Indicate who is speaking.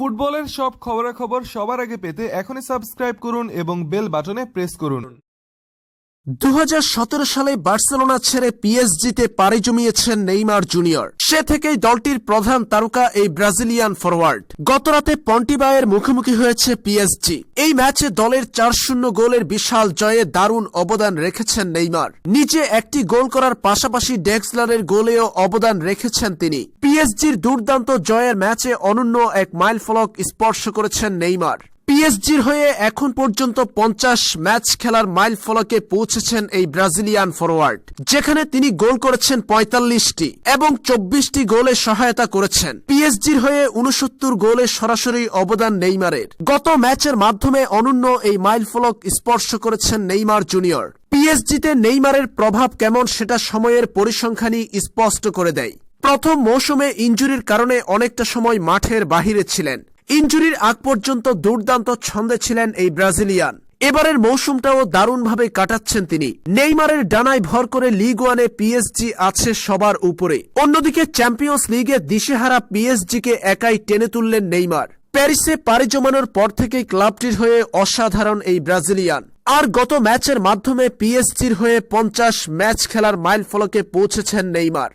Speaker 1: ফুটবলের সব খবরাখবর সবার আগে পেতে এখনই সাবস্ক্রাইব করুন এবং বেল বাটনে প্রেস করুন।
Speaker 2: দুহাজার সতেরো সালে বার্সেলোনা ছেড়ে পিএসজিতে পাড়ি জমিয়েছেন নেইমার জুনিয়র। সে থেকেই দলটির প্রধান তারকা এই ব্রাজিলিয়ান ফরওয়ার্ড গতরাতে পন্টিবায়ের মুখোমুখি হয়েছে পিএসজি। এই ম্যাচে দলের চার শূন্য গোলের বিশাল জয়ে দারুণ অবদান রেখেছেন নেইমার। নিজে একটি গোল করার পাশাপাশি ডেক্সলারের গোলেও অবদান রেখেছেন তিনি। পিএসজির দুর্দান্ত জয়ের ম্যাচে অনন্য এক মাইল ফলক স্পর্শ করেছেন নেইমার। পিএসজির হয়ে এখন পর্যন্ত পঞ্চাশ ম্যাচ খেলার মাইল ফলকে পৌঁছেছেন এই ব্রাজিলিয়ান ফরওয়ার্ড যেখানে তিনি গোল করেছেন পঁয়তাল্লিশটি এবং চব্বিশটি গোলে সহায়তা করেছেন। পিএসজির হয়ে উনসত্তর গোলে সরাসরি অবদান নেইমারের। গত ম্যাচের মাধ্যমে অনন্য এই মাইল ফলক স্পর্শ করেছেন নেইমার জুনিয়র। পিএসজিতে নেইমারের প্রভাব কেমন সেটা সময়ের পরিসংখ্যানই স্পষ্ট করে দেয়। প্রথম মৌসুমে ইঞ্জুরির কারণে অনেকটা সময় মাঠের বাহিরে ছিলেন। ইঞ্জুরির আগ পর্যন্ত দুর্দান্ত ছন্দে ছিলেন এই ব্রাজিলিয়ান। এবারের মৌসুমটাও দারুণভাবে কাটাচ্ছেন তিনি। নেইমারের ডানায় ভর করে লিগ ওয়ানে পিএসজি আছে সবার উপরে। অন্যদিকে চ্যাম্পিয়ন্স লিগে দিশেহারা পিএসজিকে একাই টেনে তুললেন নেইমার। প্যারিসে পাড়ি জমানোর পর থেকেই ক্লাবটির হয়ে অসাধারণ এই ব্রাজিলিয়ান। আর গত ম্যাচের মাধ্যমে পিএসজির হয়ে পঞ্চাশ ম্যাচ খেলার মাইল ফলকে পৌঁছেছেন নেইমার।